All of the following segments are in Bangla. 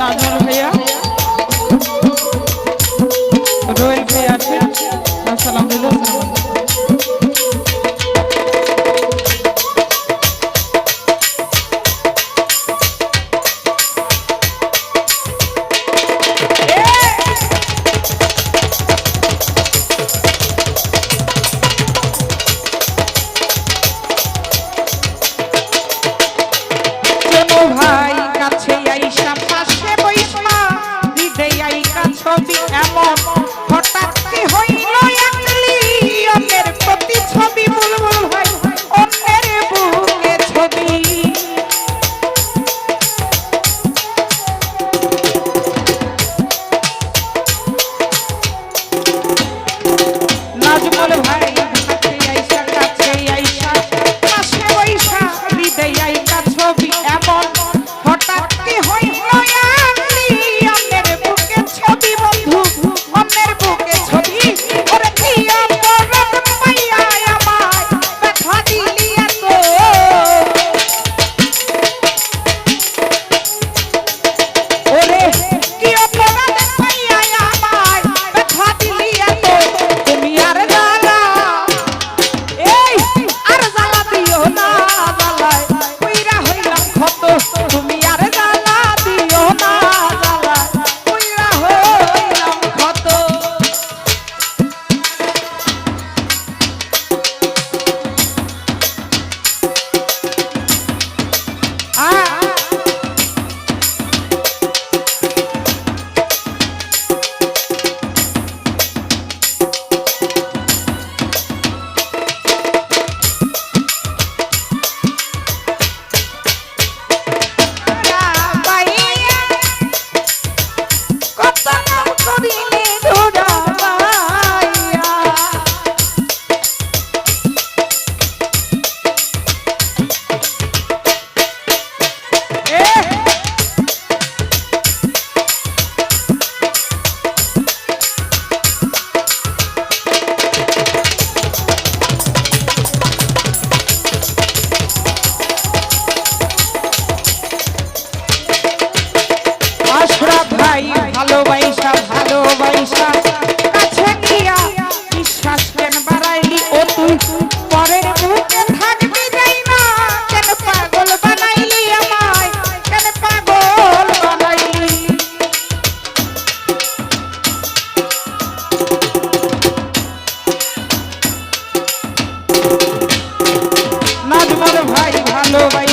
নাজর ভাইয়া। বিশ্বাস কাছে নিয়া বিশ্বাস কেন বাড়াইলি ও তুই? পরের মুখে থাকবি যাই না কেন পাগল বানাইলি আমায়? কেন পাগল বানাইলি? নাজমল ভাই ভালো ভাই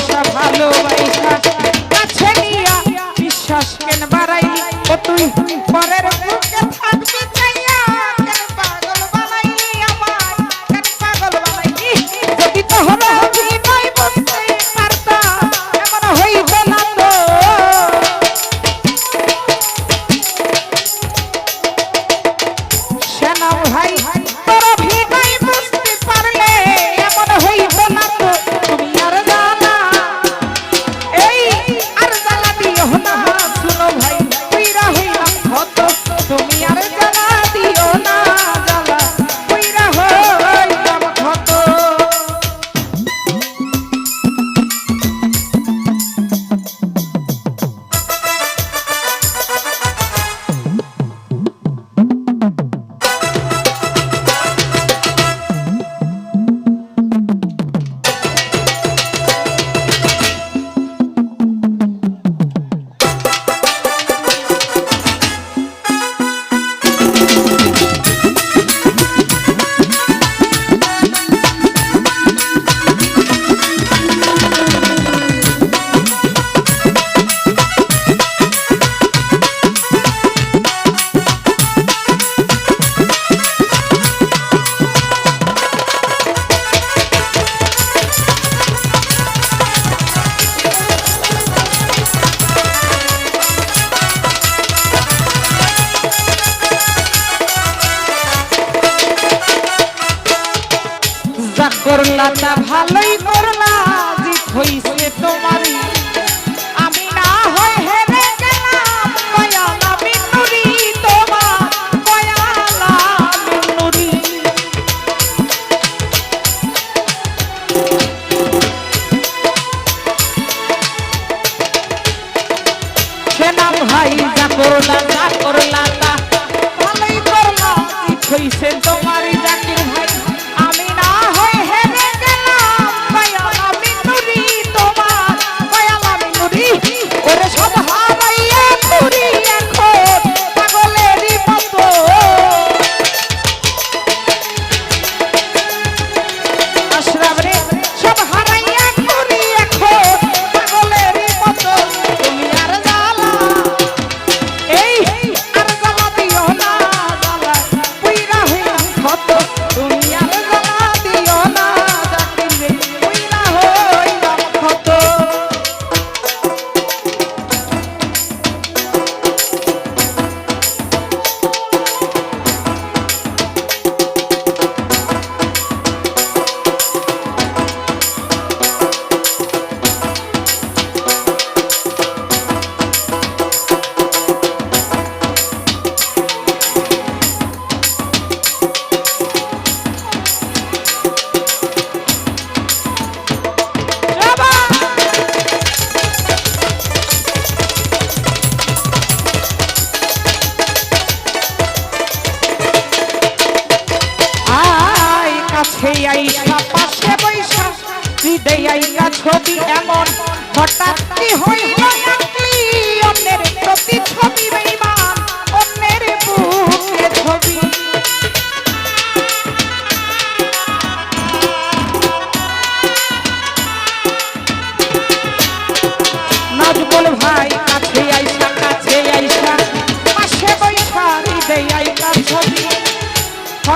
ভালোই কর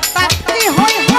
হঠাৎ কি হয়